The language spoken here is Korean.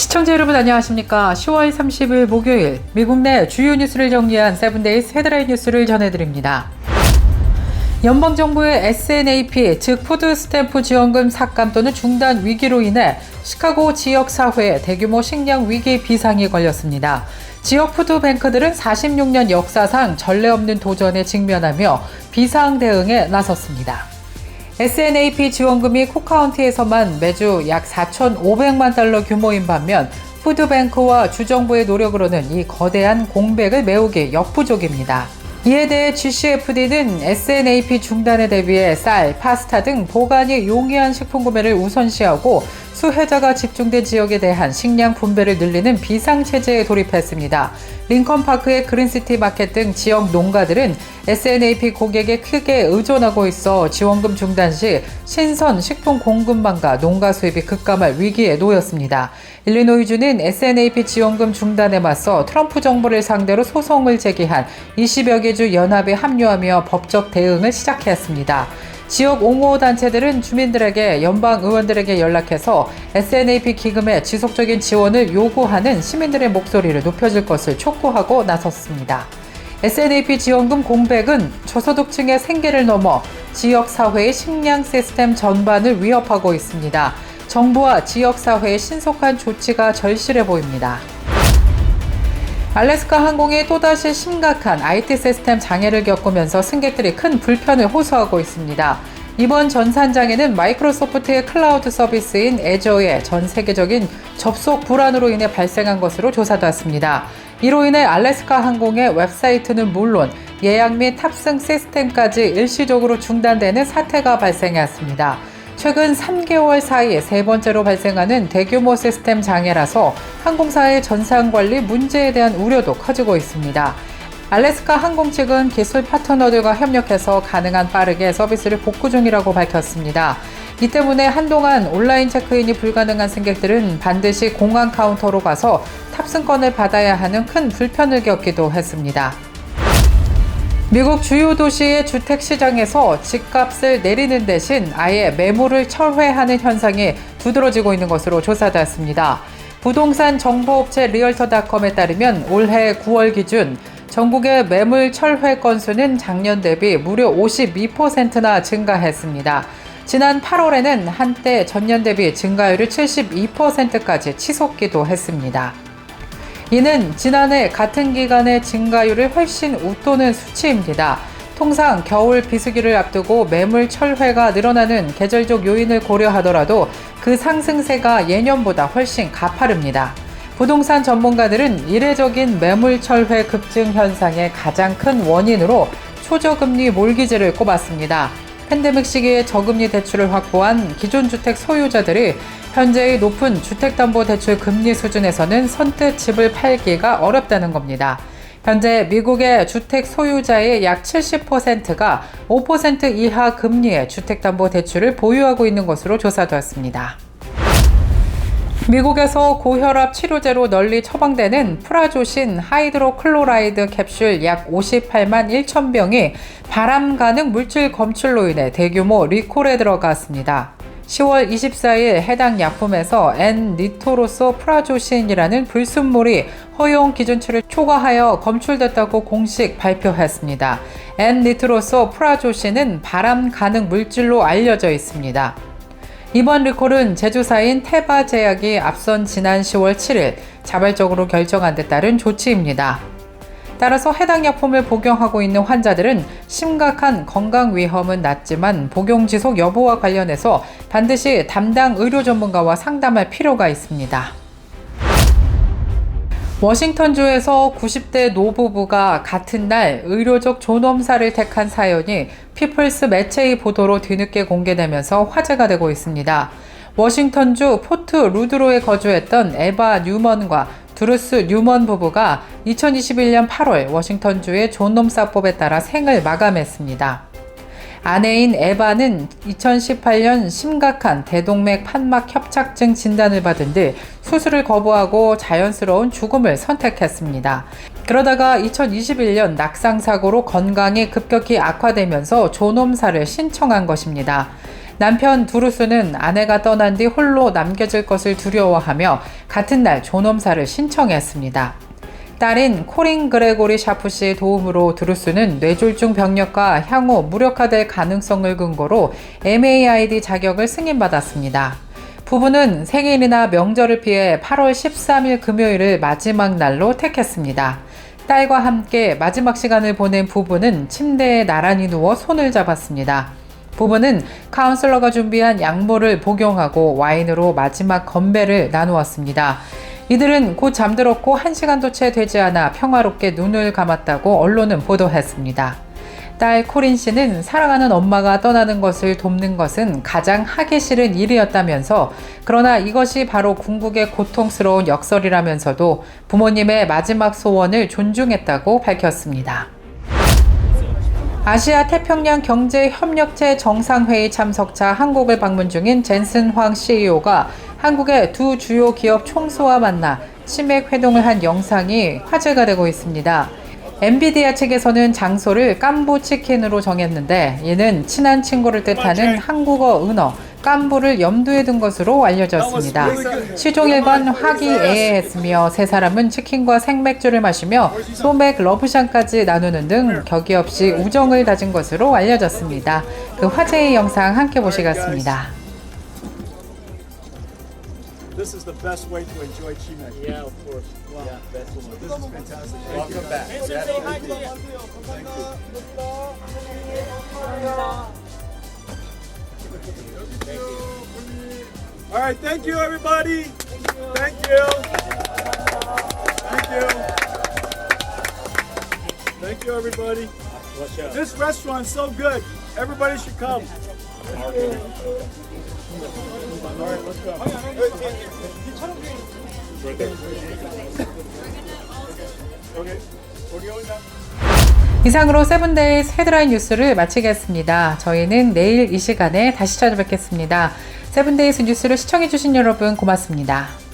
시청자 여러분 안녕하십니까? 10월 30일 목요일 미국 내 주요 뉴스를 정리한 세븐데이스 헤드라인 뉴스를 전해드립니다. 연방정부의 SNAP, 즉 푸드 스탬프 지원금 삭감 또는 중단 위기로 인해 시카고 지역 사회에 대규모 식량 위기 비상이 걸렸습니다. 지역 푸드뱅크들은 46년 역사상 전례 없는 도전에 직면하며 비상 대응에 나섰습니다. SNAP 지원금이 쿡카운티에서만 매주 약 4,500만 달러 규모인 반면 푸드뱅크와 주정부의 노력으로는 이 거대한 공백을 메우기 역부족입니다. 이에 대해 GCFD는 SNAP 중단에 대비해 쌀, 파스타 등 보관이 용이한 식품 구매를 우선시하고 수혜자가 집중된 지역에 대한 식량 분배를 늘리는 비상체제에 돌입했습니다. 링컨파크의 그린시티 마켓 등 지역 농가들은 SNAP 고객에 크게 의존하고 있어 지원금 중단 시 신선 식품 공급망과 농가 수입이 급감할 위기에 놓였습니다. 일리노이주는 SNAP 지원금 중단에 맞서 트럼프 정부를 상대로 소송을 제기한 20여 개 주 연합에 합류하며 법적 대응을 시작했습니다. 지역 옹호 단체들은 주민들에게 연방 의원들에게 연락해서 SNAP 기금의 지속적인 지원을 요구하는 시민들의 목소리를 높여줄 것을 촉구하고 나섰습니다. SNAP 지원금 공백은 저소득층의 생계를 넘어 지역 사회의 식량 시스템 전반을 위협하고 있습니다. 정부와 지역 사회의 신속한 조치가 절실해 보입니다. 알래스카 항공이 또다시 심각한 IT 시스템 장애를 겪으면서 승객들이 큰 불편을 호소하고 있습니다. 이번 전산장애는 마이크로소프트의 클라우드 서비스인 애저의 전 세계적인 접속 불안으로 인해 발생한 것으로 조사됐습니다. 이로 인해 알래스카 항공의 웹사이트는 물론 예약 및 탑승 시스템까지 일시적으로 중단되는 사태가 발생했습니다. 최근 3개월 사이 세 번째로 발생하는 대규모 시스템 장애라서 항공사의 전산 관리 문제에 대한 우려도 커지고 있습니다. 알래스카 항공 측은 기술 파트너들과 협력해서 가능한 빠르게 서비스를 복구 중이라고 밝혔습니다. 이 때문에 한동안 온라인 체크인이 불가능한 승객들은 반드시 공항 카운터로 가서 탑승권을 받아야 하는 큰 불편을 겪기도 했습니다. 미국 주요 도시의 주택 시장에서 집값을 내리는 대신 아예 매물을 철회하는 현상이 두드러지고 있는 것으로 조사됐습니다. 부동산 정보업체 리얼터닷컴에 따르면 올해 9월 기준 전국의 매물 철회 건수는 작년 대비 무려 52%나 증가했습니다. 지난 8월에는 한때 전년 대비 증가율이 72%까지 치솟기도 했습니다. 이는 지난해 같은 기간의 증가율을 훨씬 웃도는 수치입니다. 통상 겨울 비수기를 앞두고 매물 철회가 늘어나는 계절적 요인을 고려하더라도 그 상승세가 예년보다 훨씬 가파릅니다. 부동산 전문가들은 이례적인 매물 철회 급증 현상의 가장 큰 원인으로 초저금리 몰기지를 꼽았습니다. 팬데믹 시기에 저금리 대출을 확보한 기존 주택 소유자들이 현재의 높은 주택담보대출 금리 수준에서는 선뜻 집을 팔기가 어렵다는 겁니다. 현재 미국의 주택 소유자의 약 70%가 5% 이하 금리의 주택담보대출을 보유하고 있는 것으로 조사되었습니다. 미국에서 고혈압 치료제로 널리 처방되는 프라조신 하이드로클로라이드 캡슐 약 58만 1천 병이 바람 가능 물질 검출로 인해 대규모 리콜에 들어갔습니다. 10월 24일 해당 약품에서 N-니토로소 프라조신이라는 불순물이 허용 기준치를 초과하여 검출됐다고 공식 발표했습니다. N-니트로소 프라조신은 바람 가능 물질로 알려져 있습니다. 이번 리콜은 제조사인 테바 제약이 앞선 지난 10월 7일 자발적으로 결정한 데 따른 조치입니다. 따라서 해당 약품을 복용하고 있는 환자들은 심각한 건강 위험은 낮지만 복용 지속 여부와 관련해서 반드시 담당 의료 전문가와 상담할 필요가 있습니다. 워싱턴주에서 90대 노부부가 같은 날 의료적 존엄사를 택한 사연이 피플스 매체의 보도로 뒤늦게 공개되면서 화제가 되고 있습니다. 워싱턴주 포트 루드로에 거주했던 에바 뉴먼과 드루스 뉴먼 부부가 2021년 8월 워싱턴주의 존엄사법에 따라 생을 마감했습니다. 아내인 에바는 2018년 심각한 대동맥 판막 협착증 진단을 받은 뒤 수술을 거부하고 자연스러운 죽음을 선택했습니다. 그러다가 2021년 낙상사고로 건강이 급격히 악화되면서 존엄사를 신청한 것입니다. 남편 두루스는 아내가 떠난 뒤 홀로 남겨질 것을 두려워하며 같은 날 존엄사를 신청했습니다. 딸인 코린 그레고리 샤프 씨의 도움으로 드루스는 뇌졸중 병력과 향후 무력화될 가능성을 근거로 MAID 자격을 승인받았습니다. 부부는 생일이나 명절을 피해 8월 13일 금요일을 마지막 날로 택했습니다. 딸과 함께 마지막 시간을 보낸 부부는 침대에 나란히 누워 손을 잡았습니다. 부부는 카운슬러가 준비한 약물을 복용하고 와인으로 마지막 건배를 나누었습니다. 이들은 곧 잠들었고 한 시간도 채 되지 않아 평화롭게 눈을 감았다고 언론은 보도했습니다. 딸 코린 씨는 사랑하는 엄마가 떠나는 것을 돕는 것은 가장 하기 싫은 일이었다면서 그러나 이것이 바로 궁극의 고통스러운 역설이라면서도 부모님의 마지막 소원을 존중했다고 밝혔습니다. 아시아 태평양 경제 협력체 정상회의 참석차 한국을 방문 중인 젠슨 황 CEO가 한국의 두 주요 기업 총수와 만나 치맥 회동을 한 영상이 화제가 되고 있습니다. 엔비디아 측에서는 장소를 깜부 치킨으로 정했는데 이는 친한 친구를 뜻하는 한국어 은어 깜부를 염두에 둔 것으로 알려졌습니다. 시종일관 화기애애했으며 세 사람은 치킨과 생맥주를 마시며 소맥 러브샷까지 나누는 등 격이 없이 우정을 다진 것으로 알려졌습니다. 그 화제의 영상 함께 보시겠습니다. This is the best way to enjoy Chimek. Yeah, of course. Wow. Yeah, that's this is fantastic. Welcome back. Thank you. All right, thank you, everybody. Thank you. Thank you. Thank you, everybody. This restaurant's so good. Everybody should come. All right, let's go. Okay, we're going now. 이상으로 세븐데이즈 헤드라인 뉴스를 마치겠습니다. 저희는 내일 이 시간에 다시 찾아뵙겠습니다. 세븐데이즈 뉴스를 시청해주신 여러분 고맙습니다.